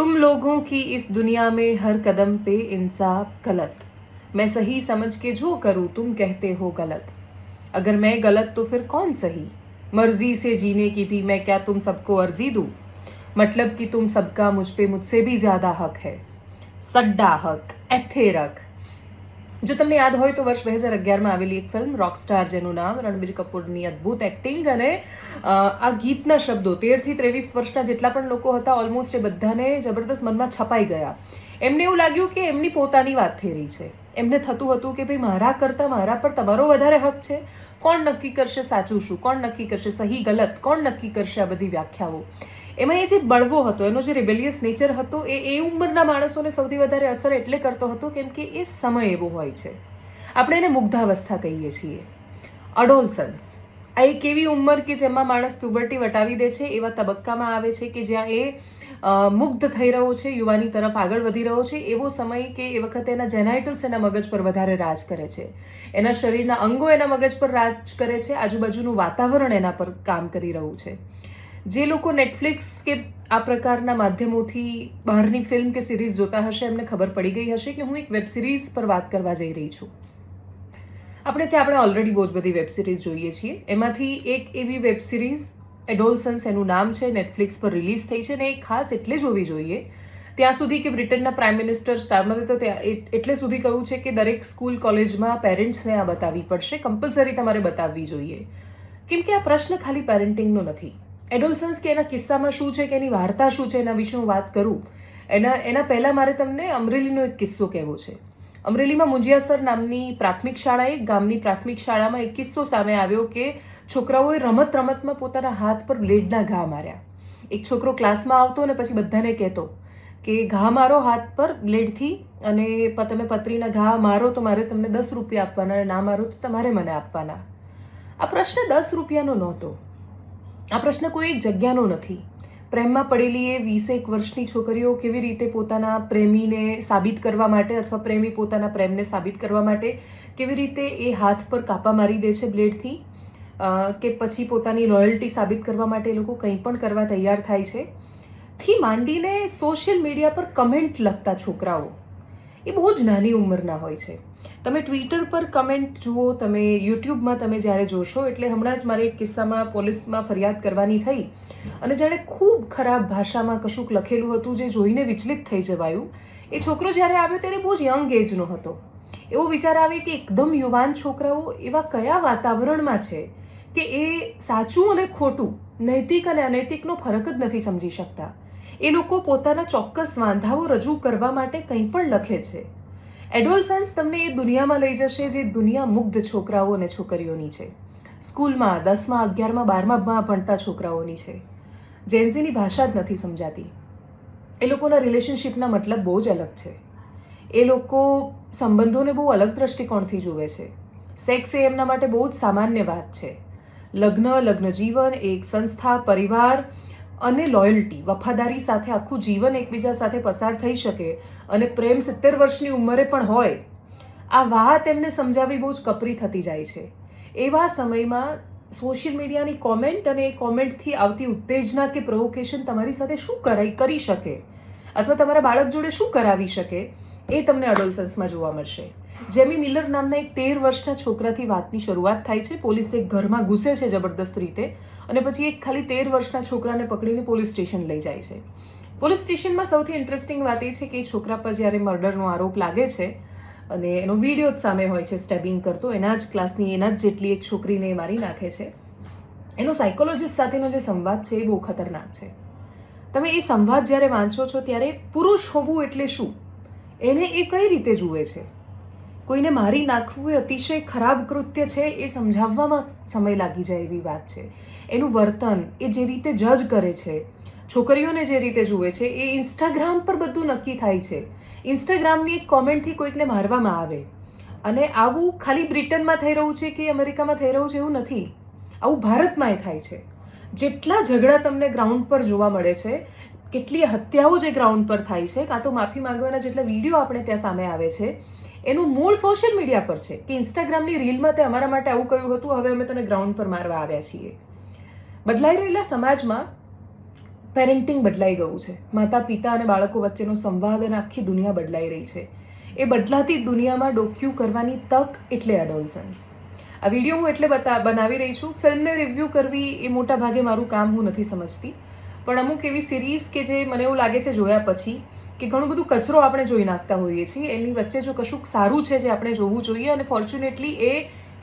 तुम लोगों की इस दुनिया में हर कदम पे इंसाफ गलत। मैं सही समझ के जो करूँ, तुम कहते हो गलत। अगर मैं गलत तो फिर कौन सही? मर्ज़ी से जीने की भी मैं क्या तुम सबको अर्जी दूँ? मतलब कि तुम सबका मुझ पे मुझसे भी ज़्यादा हक है। सड्डा हक एथे रख જો તમને યાદ હોય તો વર્ષ બે હજાર અગિયારમાં આવેલી એક ફિલ્મ રોકસ્ટાર જેનું નામ, રણબીર કપૂરની અદ્ભુત એક્ટિંગ અને આ ગીતના શબ્દો, તેરથી ત્રેવીસ વર્ષના જેટલા પણ લોકો હતા ઓલમોસ્ટ એ બધાને જબરદસ્ત મનમાં છપાઈ ગયા. એમને એવું લાગ્યું કે એમની પોતાની વાત થઈ રહી છે. એમને થતું હતું કે ભાઈ, મારા કરતાં મારા પર તમારો વધારે હક છે. કોણ નક્કી કરશે સાચું શું? કોણ નક્કી કરશે સહી ગલત? કોણ નક્કી કરશે આ બધી વ્યાખ્યાઓ? એમાં એ જે બળવો હતો, એનો જે રિબેલિયસ નેચર હતો, એ એ ઉંમરના માણસોને સૌથી વધારે અસર એટલે કરતો હતો કેમ કે એ સમય એવો હોય છે. આપણે એને મુગ્ધાવસ્થા કહીએ છીએ. અડોલસન્સ આ એક એવી ઉંમર કે જેમાં માણસ પ્યુબર્ટી વટાવી દે છે, એવા તબક્કામાં આવે છે કે જ્યાં એ મુગ્ધ થઈ રહ્યો છે, યુવાની તરફ આગળ વધી રહ્યો છે, એવો સમય કે એ વખતે એના જેનાઇટલ્સ એના મગજ પર વધારે રાજ કરે છે. એના શરીરના અંગો એના મગજ પર રાજ કરે છે, આજુબાજુનું વાતાવરણ એના પર કામ કરી રહ્યું છે. જે લોકો નેટફ્લિક્સ કે આ પ્રકારના માધ્યમોથી બહારની ફિલ્મ કે સિરીઝ જોતા હશે, એમને ખબર પડી ગઈ હશે કે હું એક વેબ સિરીઝ પર વાત કરવા જઈ રહી છું. આપણે ત્યાં આપણે ઓલરેડી બહુ જ બધી વેબ સિરીઝ જોઈએ છીએ. એમાંથી એક એવી વેબ સિરીઝ એડોલસન્સ એનું નામ છે નેટફ્લિક્સ પર રિલીઝ થઈ છે ને એ ખાસ એટલે જ હોવી જોઈએ. ત્યાં સુધી કે બ્રિટનના પ્રાઇમ મિનિસ્ટર સ્ટારમરે તો ત્યાં એટ- એટલે સુધી કહ્યું છે કે દરેક સ્કૂલ કોલેજમાં પેરેન્ટ્સને આ બતાવવી પડશે કમ્પલસરી તમારે બતાવવી જોઈએ. કેમ કે આ પ્રશ્ન ખાલી પેરેન્ટિંગનો નથી. એડોલસન્સ કે એના કિસ્સામાં શું છે કે એની વાર્તા શું છે એના વિશે હું વાત કરું, એના એના પહેલાં મારે તમને અમરેલીનો એક કિસ્સો કહેવો છે. અમરેલીમાં મુંજિયાસર નામની પ્રાથમિક શાળાએ ગામની પ્રાથમિક શાળામાં એક કિસ્સો સામે આવ્યો કે છોકરાઓએ રમત રમતમાં પોતાના હાથ પર બ્લેડના ઘા માર્યા. એક છોકરો ક્લાસમાં આવતો અને પછી બધાને કહેતો કે ઘા મારો હાથ પર બ્લેડથી અને તમે પતરીના ઘા મારો તો મારે તમને દસ રૂપિયા આપવાના અને ના મારો તો તમારે મને આપવાના. આ પ્રશ્ન દસ રૂપિયાનો નહોતો. આ પ્રશ્ન કોઈ એક જગ્યાનો નથી. પ્રેમમાં પડેલી એ વીસેક વર્ષની છોકરીઓ કેવી રીતે પોતાના પ્રેમીને સાબિત કરવા માટે અથવા પ્રેમી પોતાના પ્રેમને સાબિત કરવા માટે કેવી રીતે એ હાથ પર કાપા મારી દે છે બ્લેડથી? કે પછી પોતાની લોયલ્ટી સાબિત કરવા માટે એ લોકો કંઈ પણ કરવા તૈયાર થાય છે? થી માંડીને સોશિયલ મીડિયા પર કમેન્ટ લખતા છોકરાઓ, એ બહુ જ નાની ઉંમરના હોય છે. તમે ટ્વિટર પર કમેન્ટ જુઓ, તમે યુટ્યુબમાં તમે જ્યારે જોશો, એટલે હમણાં જ મારે એક કિસ્સામાં પોલીસમાં ફરિયાદ કરવાની થઈ. અને જાણે ખૂબ ખરાબ ભાષામાં કશુંક લખેલું હતું જે જોઈને વિચલિત થઈ જવાયું. એ છોકરો જ્યારે આવ્યો ત્યારે બહુ જ યંગ એજનો હતો. એવો વિચાર આવે કે એકદમ યુવાન છોકરાઓ એવા કયા વાતાવરણમાં છે કે એ સાચું અને ખોટું, નૈતિક અને અનૈતિકનો ફરક જ નથી સમજી શકતા. એ લોકો પોતાના ચોક્કસ વાંધાઓ રજૂ કરવા માટે કંઈ પણ લખે છે. એડોલસન્સ તમને એ દુનિયામાં લઈ જશે જે દુનિયા મુગ્ધ છોકરાઓ અને છોકરીઓની છે. સ્કૂલમાં દસમાં, અગિયારમાં બારમામાં ભણતા છોકરાઓની છે. જેન્ઝીની ભાષા જ નથી સમજાતી. એ લોકોના રિલેશનશિપના મતલબ બહુ જ અલગ છે. એ લોકો સંબંધોને બહુ અલગ દ્રષ્ટિકોણથી જુએ છે. સેક્સ એ એમના માટે બહુ જ સામાન્ય વાત છે. લગ્ન લગ્ન જીવન એક સંસ્થા, પરિવાર અને લોયલ્ટી વફાદારી સાથે આખું જીવન એકબીજા સાથે પસાર થઈ શકે અને પ્રેમ સિત્તેર વર્ષની ઉંમરે પણ હોય, આ વાત એમને સમજાવી બહુ જ કપરી થતી જાય છે. એવા સમયમાં સોશિયલ મીડિયાની કોમેન્ટ અને એ કોમેન્ટથી આવતી ઉત્તેજના કે પ્રોવોકેશન તમારી સાથે શું કરાઈ, કરી શકે? અથવા તમારા બાળક જોડે શું કરાવી શકે? એ તમને અડોલસન્સમાં જોવા મળશે. જેમી મિલર નામના એક તેર વર્ષના છોકરાથી વાતની શરૂઆત થાય છે. પોલીસ એક ઘરમાં ઘૂસે છે જબરદસ્ત રીતે અને પછી એક ખાલી તેર વર્ષના છોકરાને પકડીને પોલીસ સ્ટેશન લઈ જાય છે. પોલીસ સ્ટેશનમાં સૌથી ઇન્ટરેસ્ટિંગ વાત એ છે કે એ છોકરા પર જ્યારે મર્ડરનો આરોપ લાગે છે અને એનો વીડિયો જ સામે હોય છે સ્ટેબિંગ કરતો, એના જ ક્લાસની, એના જ જેટલી એક છોકરીને એ મારી નાખે છે. એનો સાયકોલોજીસ્ટ સાથેનો જે સંવાદ છે એ બહુ ખતરનાક છે. તમે એ સંવાદ જ્યારે વાંચો છો ત્યારે પુરુષ હોવું એટલે શું? એને એ કઈ રીતે જુએ છે? કોઈને મારી નાખવું એ અતિશય ખરાબ કૃત્ય છે એ સમજાવવામાં સમય લાગી જાય એવી વાત છે. એનું વર્તન એ જે રીતે જજ કરે છે, છોકરીઓને જે રીતે જુએ છે, એ ઇન્સ્ટાગ્રામ પર બધું નક્કી થાય છે. ઇન્સ્ટાગ્રામની એક કોમેન્ટથી કોઈકને મારવામાં આવે. અને આવું ખાલી બ્રિટનમાં થઈ રહ્યું છે કે અમેરિકામાં થઈ રહ્યું છે એવું નથી. આવું ભારતમાંય થાય છે. જેટલા ઝઘડા તમને ગ્રાઉન્ડ પર જોવા મળે છે, કેટલી હત્યાઓ જે ગ્રાઉન્ડ પર થાય છે, કાં તો માફી માંગવાના જેટલા વીડિયો આપણે ત્યાં સામે આવે છે એનું મૂળ સોશિયલ મીડિયા પર છે કે ઇન્સ્ટાગ્રામની રીલમાં તે અમારા માટે આવું કહ્યું હતું, હવે અમે તને ગ્રાઉન્ડ પર મારવા આવ્યા છીએ. બદલાઈ રહેલા સમાજમાં પેરેન્ટિંગ બદલાઈ ગયું છે. માતા, પિતા અને બાળકો વચ્ચેનો સંવાદ અને આખી દુનિયા બદલાઈ રહી છે. એ બદલાતી દુનિયામાં ડોક્યુ કરવાની તક એટલે એડોલસન્સ આ વીડિયો હું એટલે બતા, બનાવી રહી છું. ફિલ્મને રિવ્યૂ કરવી એ મોટા ભાગે મારું કામ હું નથી સમજતી. પણ અમુક એવી સિરીઝ કે જે મને એવું લાગે છે જોયા પછી કે ઘણું બધું કચરો આપણે જોઈ નાખતા હોઈએ છીએ. એની વચ્ચે જો કશુંક સારું છે જે આપણે જોવું જોઈએ અને ફોર્ચ્યુનેટલી એ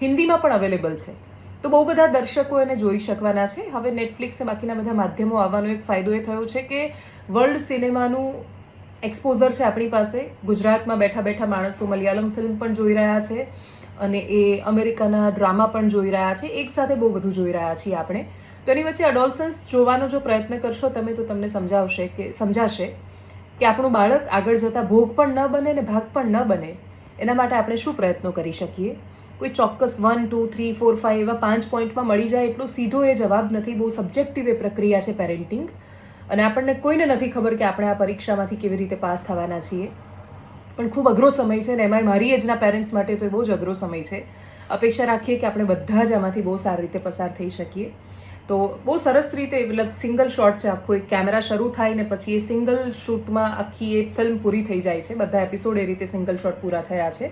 હિન્દીમાં પણ અવેલેબલ છે. તો બહુ બધા દર્શકો એને જોઈ શકવાના છે. હવે નેટફ્લિક્સ અને બાકીના બધા માધ્યમો આવવાનો એક ફાયદો એ થયો છે કે વર્લ્ડ સિનેમાનું એક્સપોઝર છે આપણી પાસે. ગુજરાતમાં બેઠા બેઠા માણસો મલયાલમ ફિલ્મ પણ જોઈ રહ્યા છે અને એ અમેરિકાના ડ્રામા પણ જોઈ રહ્યા છે. એક સાથે બહુ બધું જોઈ રહ્યા છીએ આપણે. તો એની વચ્ચે અડોલ્સન્સ જોવાનો જો પ્રયત્ન કરશો તમે તો તમને સમજાવશે કે સમજાશે. કે આપણું બાળક આગળ જતાં ભોગ પણ ન બને ને ભાગ પણ ન બને, એના માટે આપણે શું પ્રયત્નો કરી શકીએ? કોઈ ચોક્કસ one two three four five એવા પાંચ પોઈન્ટમાં મળી જાય એટલો સીધો એ જવાબ નથી, બહુ સબ્જેક્ટિવ એ પ્રક્રિયા છે પેરેન્ટિંગ અને આપણને કોઈને નથી ખબર કે આપણે આ પરીક્ષામાંથી કેવી રીતે પાસ થવાના છીએ. પણ ખૂબ અઘરો સમય છે ને એમાંય મારી એજના પેરેન્ટ્સ માટે તો એ બહુ જ અઘરો સમય છે. અપેક્ષા રાખીએ કે આપણે બધા જ આમાંથી બહુ સારી રીતે પસાર થઈ શકીએ. તો બહુ સરસ રીતે મતલબ સિંગલ શોટ છે, આખું એક કેમેરા શરૂ થાય ને પછી એ સિંગલ શૂટમાં આખી એ ફિલ્મ પૂરી થઈ જાય છે. બધા એપિસોડ એ રીતે સિંગલ શોટ પૂરા થયા છે.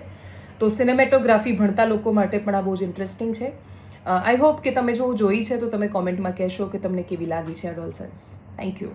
તો સિનેમેટોગ્રાફી ભણતા લોકો માટે પણ આ બહુ જ ઇન્ટરેસ્ટિંગ છે. આઈ હોપ કે તમે જો જોઈ છે તો તમે કોમેન્ટમાં કહેશો કે તમને કેવી લાગી છે અડોલસન્સ થેન્ક યુ